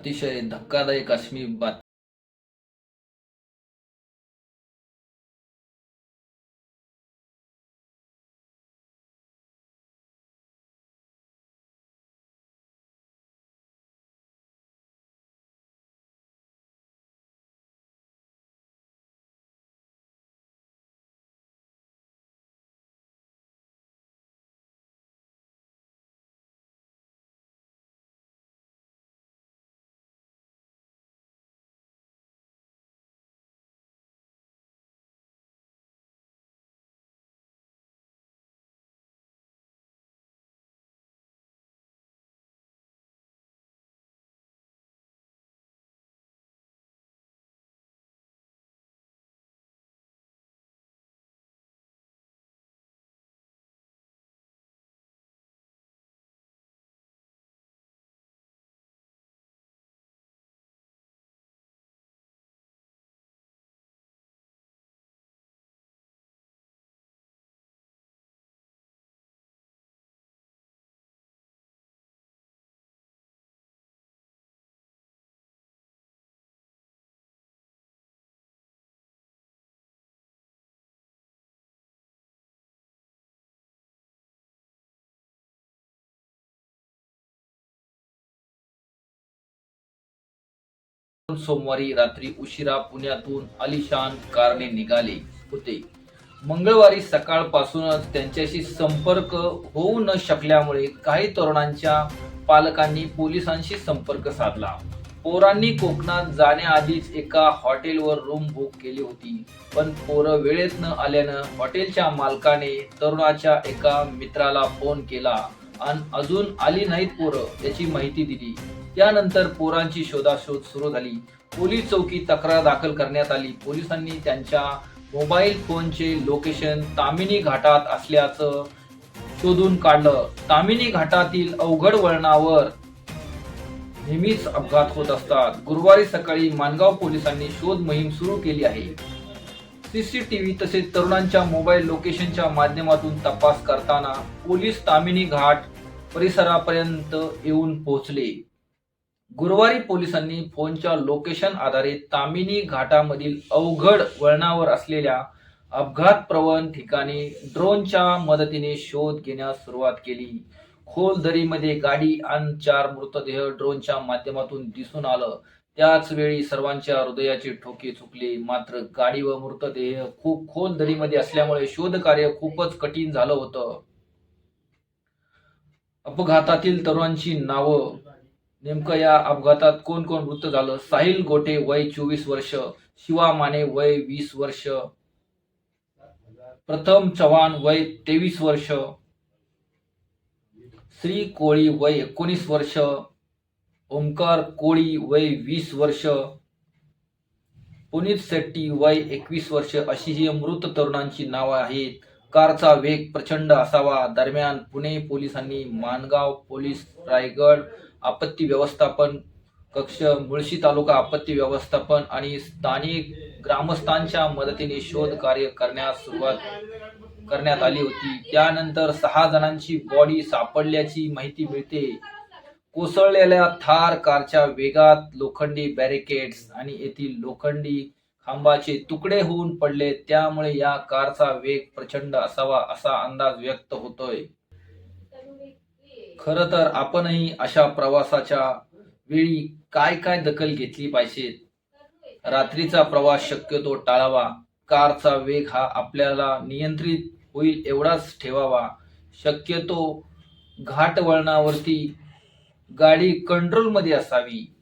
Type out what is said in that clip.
अतिशय धक्कादायक अशी बात सोमवारी रात्री उशिरा पुण्यातून अलिशान कारने निघाले होते. मंगळवारी सकाळपासूनच त्यांच्याशी संपर्क होऊ न शकल्यामुळे काही तरुणांच्या पालकांनी पोलिसांशी संपर्क साधला. पोरांनी कोकणात जाण्याआधीच एका हॉटेलवर रूम बुक केली होती. पण पोरं वेळेत न आल्यानं हॉटेलच्या मालकाने तरुणाच्या एका मित्राला फोन केला. अजून आली नाहीत पोरं याची माहिती दिली. त्यानंतर पोरांची शोधाशोध सुरू झाली. पोलीस चौकी तक्रार दाखल करण्यात आली. पोलिसांनी त्यांच्या मोबाईल फोनचे लोकेशन तामिनी घाटात असल्याचं शोधून काढलं. तामिनी घाटातील अवघड वळणावर नेहमीच अपघात होत असतात. गुरुवारी सकाळी मानगाव पोलिसांनी शोध मोहीम सुरू केली आहे. सीसीटीव्ही तसेच तरुणांच्या मोबाईल लोकेशनच्या माध्यमातून तपास करताना पोलीस तामिनी घाट परिसरापर्यंत येऊन पोहोचले. गुरुवारी पोलिसांनी फोनच्या लोकेशन आधारे तामिनी घाटामधील अवघड वळणावर असलेल्या अपघात प्रवण ठिकाणी ड्रोनच्या मदतीने शोध घेण्यास सुरुवात केली. खोल दरीमध्ये गाडी आणि चार मृतदेह ड्रोनच्या माध्यमातून दिसून आलं. त्याच वेळी सर्वांच्या हृदयाचे ठोके चुकले. मात्र गाडी व मृतदेह खूप खोल दरीमध्ये असल्यामुळे शोध कार्य खूपच कठीण झालं होतं. अपघातातील तरुणांची नावं. नेमकं या अपघातात कोण कोण मृत झालं? साहिल गोटे वय चोवीस वर्ष शिवा माने वय वीस वर्ष प्रथम चव्हाण वय तेवीस वर्ष श्री कोळी वय एकोणीस वर्ष ओंकार कोळी वय वीस वर्ष पुनीत शेट्टी वय एकवीस वर्ष अशी ही मृत तरुणांची नावं आहेत. कारचा वेग प्रचंड असावा. दरम्यान पुणे पोलिसांनी मानगाव पोलीस रायगड आपत्ती व्यवस्थापन कक्ष मुळशी तालुका आपत्ती व्यवस्थापन आणि स्थानिक ग्रामस्थांच्या मदतीने शोध कार्य करण्यास सुरुवात करण्यात आली होती. त्यानंतर सहा जणांची बॉडी सापडल्याची माहिती मिळते. कोसळलेल्या थार कारच्या वेगात लोखंडी बॅरिकेड्स आणि येथील लोखंडी खांबाचे तुकडे होऊन पडले त्यामुळे या कारचा वेग प्रचंड असावा असा अंदाज व्यक्त होतोय. खर तर आपणही अशा प्रवासाच्या वेळी काय काय दखल घेतली पाहिजे? रात्रीचा प्रवास शक्यतो टाळावा. कारचा वेग हा आपल्याला नियंत्रित होईल एवढाच ठेवावा. शक्यतो घाट वळणावरती गाडी कंट्रोलमध्ये असावी.